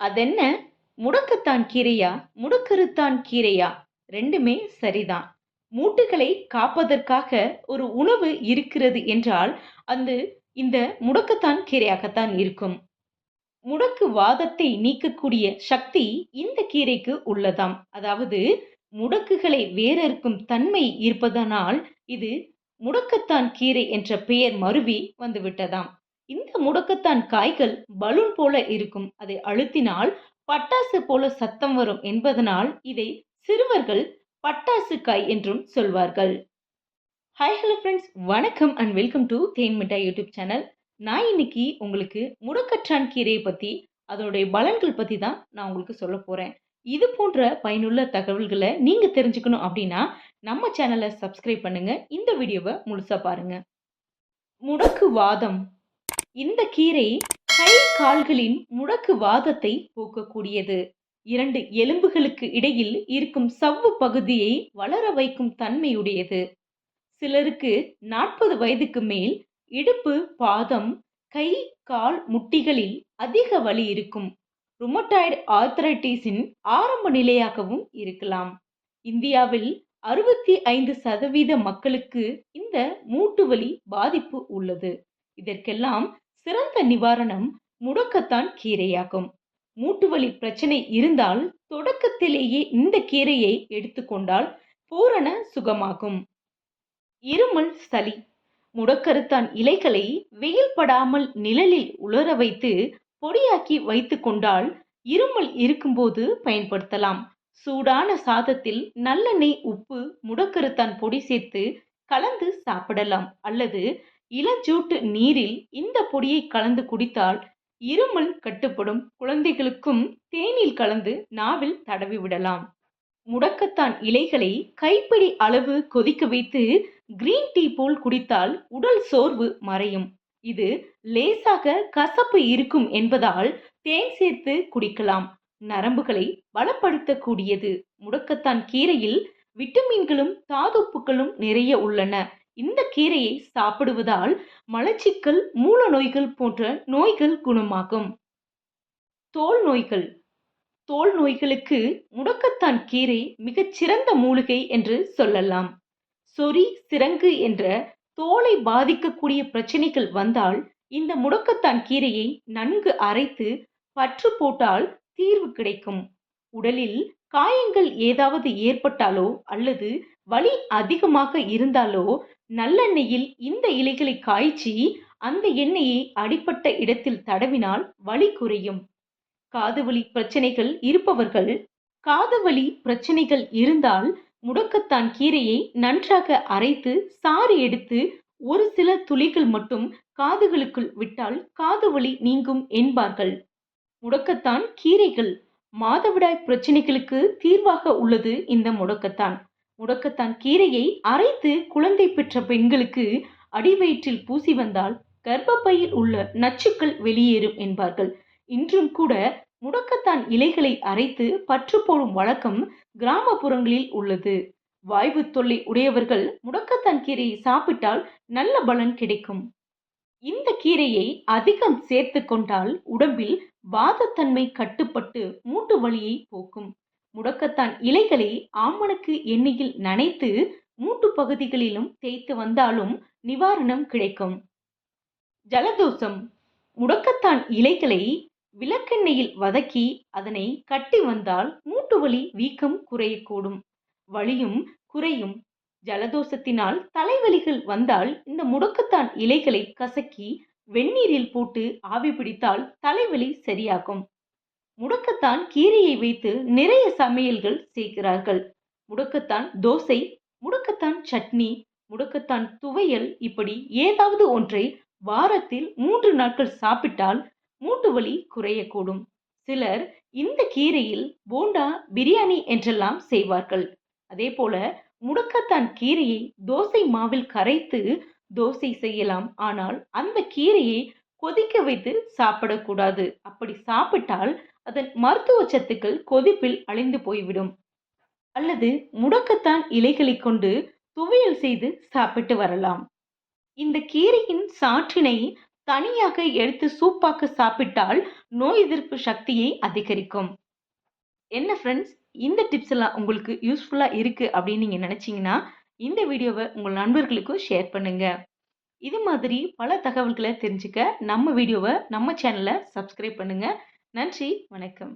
அதென்ன? முடக்கத்தான் கீரையா? முடக்கருத்தான் கீரையா? ரெண்டுமே சரிதான். மூட்டுகளை காப்பதற்காக ஒரு உணவு இருக்கிறது என்றால் அந்த இந்த முடக்கத்தான் கீரையாகத்தான் இருக்கும். முடக்கு வாதத்தை நீக்கக்கூடிய சக்தி இந்த கீரைக்கு உள்ளதாம். அதாவது முடக்குகளை வேறறுக்கும் தன்மை இருப்பதனால் இது முடக்கத்தான் கீரை என்ற பெயர் மருவி வந்துவிட்டதாம். இந்த முடக்கத்தான் காய்கள் பலூன் போல இருக்கும். அதை அழுத்தினால் பட்டாசு போல சத்தம் வரும் என்பதனால் இதை சிறுவர்கள் பட்டாசு காய் என்றும் சொல்வார்கள். ஹாய் ஹலோ ஃப்ரெண்ட்ஸ் வணக்கம் and welcome to Then Mittai YouTube channel. நான் இன்னைக்கு உங்களுக்கு முடக்கற்றான் கீரையை பற்றி அதனுடைய பலன்கள் பற்றி தான் நான் உங்களுக்கு சொல்ல போகிறேன் இது போன்ற பயனுள்ள தகவல்களை நீங்கள் தெரிஞ்சுக்கணும் அப்படின்னா நம்ம சேனலை சப்ஸ்கிரைப் பண்ணுங்கள் இந்த வீடியோவை முழுசாக பாருங்கள் முடக்கு வாதம். இந்த கீரை கை கால்களின் முடக்கு வாதத்தை போக்கக்கூடியது. இரண்டு எலும்புகளுக்கு இடையில் இருக்கும் சவ்வு பகுதியை வளர வைக்கும் தன்மையுடையது. சிலருக்கு நாற்பது வயதுக்கு மேல் இடுப்பு பாதம் கை கால் முட்டிகளில் அதிக வலி இருக்கும். ருமட்டாய்டு ஆர்த்தரைட்டிஸின் ஆரம்ப நிலையாகவும் இருக்கலாம். இந்தியாவில் அறுபத்தி ஐந்து சதவீத மக்களுக்கு இந்த மூட்டு வலி பாதிப்பு உள்ளது. இதற்கெல்லாம் சிறந்த நிவாரணம் முடக்கத்தான் கீரையாகும். மூட்டுவலி பிரச்சனை இருந்தால் தொடக்கத்திலேயே இந்த கீரையை எடுத்துக்கொண்டால் பூரண சுகமாகும். இருமல் சளி. முடக்கருத்தான் இலைகளை வெயில் படாமல் நிழலில் உலர வைத்து பொடியாக்கி வைத்து கொண்டால் இருமல் இருக்கும்போது பயன்படுத்தலாம். சூடான சாதத்தில் நல்லெண்ணெய் உப்பு முடக்கருத்தான் பொடி சேர்த்து கலந்து சாப்பிடலாம் அல்லது இளஞ்சூட்டு நீரில் இந்த பொடியை கலந்து குடித்தால் இருமல் கட்டுப்படும் குழந்தைகளுக்கும் தேனில் கலந்து நாவில் தடவி விடலாம். முடக்கத்தான் இலைகளை கைப்பிடி அளவு கொதிக்க வைத்து கிரீன் டீ போல் குடித்தால் உடல் சோர்வு மறையும். இது லேசாக கசப்பு இருக்கும் என்பதால் தேன் சேர்த்து குடிக்கலாம். நரம்புகளை பலப்படுத்தக்கூடியது. முடக்கத்தான் கீரையில் விட்டமின்களும் தாதுப்புகளும் நிறைய உள்ளன. இந்த கீரையை சாப்பிடுவதால் மலச்சிக்கல் மூல நோய்கள் போன்ற நோய்கள் குணமாகும். தோல் நோய்கள். தோல் நோய்களுக்கு முடக்கத்தான் கீரை மிகச் சிறந்த மூலிகை என்று சொல்லலாம். சொறி சிரங்கு என்ற தோலை பாதிக்கக்கூடிய பிரச்சனைகள் வந்தால் இந்த முடக்கத்தான் கீரையை நன்கு அரைத்து பற்று போட்டால் தீர்வு கிடைக்கும். உடலில் காயங்கள் ஏதாவது ஏற்பட்டாலோ அல்லது வலி அதிகமாக இருந்தாலோ நல்லெண்ணெயில் இந்த இலைகளை காய்ச்சி அந்த எண்ணெயை அடிப்பட்ட இடத்தில் தடவினால் வலி குறையும். காதுவலி பிரச்சனைகள் இருப்பவர்கள் காதுவலி பிரச்சனைகள் இருந்தால் முடக்கத்தான் கீரையை நன்றாக அரைத்து சாறு எடுத்து ஒரு சில துளிகள் மட்டும் காதுகளுக்குள் விட்டால் காதுவலி நீங்கும் என்பார்கள். முடக்கத்தான் கீரைகள். மாதவிடாய் பிரச்சனைகளுக்கு தீர்வாக உள்ளது இந்த முடக்கத்தான். முடக்கத்தான் கீரையை அரைத்து குழந்தை பெற்ற பெண்களுக்கு அடிவயிற்றில் பூசி வந்தால் கர்ப்பப்பையில் உள்ள நச்சுக்கள் வெளியேறும் என்பார்கள். இன்றும் கூட முடக்கத்தான் இலைகளை அரைத்து பற்று போடும் வழக்கம் கிராமப்புறங்களில் உள்ளது. வாய்வு தொல்லை உடையவர்கள் முடக்கத்தான் கீரையை சாப்பிட்டால் நல்ல பலன் கிடைக்கும். இந்த கீரையை அதிகம் சேர்த்து கொண்டால் உடம்பில் வாதத்தன்மை கட்டுப்பட்டு மூட்டு வலியை போக்கும். முடக்கத்தான் இலைகளை ஆமணக்கு எண்ணெயில் நனைத்து மூட்டு பகுதிகளிலும் தேய்த்து வந்தாலும் நிவாரணம் கிடைக்கும். ஜலதோஷம். முடக்கத்தான் இலைகளை விளக்கெண்ணெயில் வதக்கி அதனை கட்டி வந்தால் மூட்டு வலி வீக்கம் குறையக்கூடும். வலியும் குறையும். ஜலதோஷத்தினால் தலைவலிகள் வந்தால் இந்த முடக்கத்தான் இலைகளை கசக்கி வெந்நீரில் போட்டு ஆவி பிடித்தால் தலைவலி சரியாகும். முடக்கத்தான் கீரையை வைத்து நிறைய சமையல்கள் செய்கிறார்கள். முடக்கத்தான் தோசை முடக்கத்தான் சட்னி முடக்கத்தான் துவையல் இப்படி ஏதாவது ஒன்றை வாரத்தில் மூன்று நாட்கள் சாப்பிட்டால் மூட்டு வலி குறையக்கூடும். சிலர் இந்த கீரையில் போண்டா பிரியாணி என்றெல்லாம் செய்வார்கள். அதே போல முடக்கத்தான் கீரையை தோசை மாவில் கரைத்து தோசை செய்யலாம். ஆனால் அந்த கீரையை கொதிக்க வைத்து சாப்பிடக்கூடாது. அப்படி சாப்பிட்டால் அதன் மருத்துவ சத்துக்கள் கொதிப்பில் அழிந்து போய்விடும். அல்லது முடக்கத்தான் இலைகளை கொண்டு துவையல் செய்து சாப்பிட்டு வரலாம். இந்த கீரையின் சாற்றினை தனியாக எடுத்து சூப்பாக்க சாப்பிட்டால் நோய் எதிர்ப்பு சக்தியை அதிகரிக்கும். என்ன ஃப்ரெண்ட்ஸ் இந்த டிப்ஸ் எல்லாம் உங்களுக்கு யூஸ்ஃபுல்லாக இருக்குது அப்படின்னு நீங்கள் நினச்சிங்கன்னா இந்த வீடியோவை உங்கள் நண்பர்களுக்கும் ஷேர் பண்ணுங்க. இது மாதிரி பல தகவல்களை தெரிஞ்சுக்க நம்ம வீடியோவை நம்ம சேனலை சப்ஸ்கிரைப் பண்ணுங்கள் நன்றி வணக்கம்.